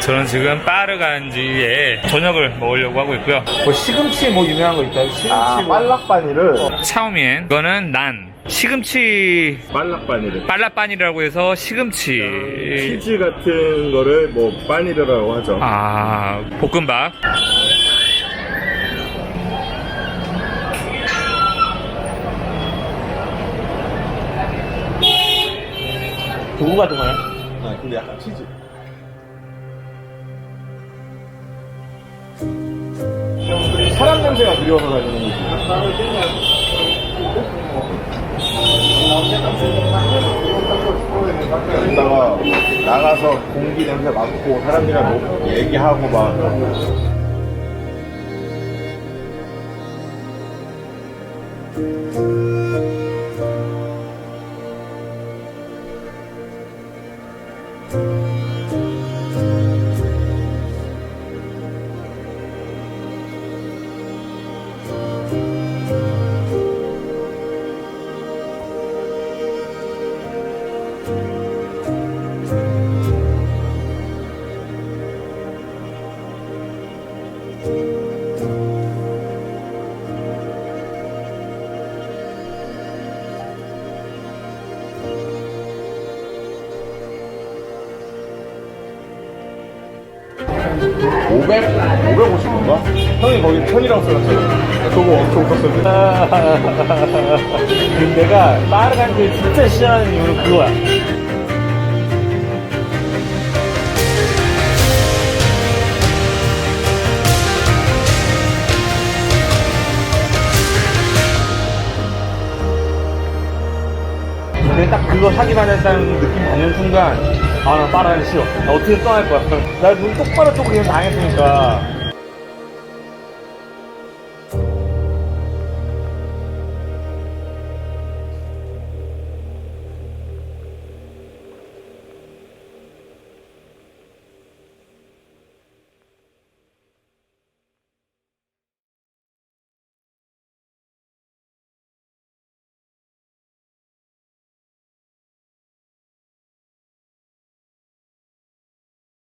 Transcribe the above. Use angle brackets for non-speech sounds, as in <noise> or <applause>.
저는 지금 빠르간지에 저녁을 먹으려고 하고 있고요. 뭐 시금치 뭐 유명한 거 있다. 시금치 아, 뭐. 빨락바니를 차오미엔 이거는 난 시금치 빨락바니를 빨라빠니라고 해서 시금치 치즈 같은 거를 뭐 바니르라고 하죠. 아 볶음밥 두부 같은 거요? 아, 근데 약간 치즈. 냄새가 들려서 달리는 거지. 여기다가 나가서 공기 냄새 맡고 사람이랑 뭐 얘기하고 막. 500, 550인가? 형이 거기 천이라고 써놨어요. 저거 엄청 컸어요. <laughs> 내가 빠르간 게 진짜 싫어하는 이유는 그거야. 딱 그거 사기만 했다는 느낌 받는 순간 아나 빠르간 싫어. 나 어떻게 떠날 거야? 나 눈 똑바로 뜨고 그냥 당했으니까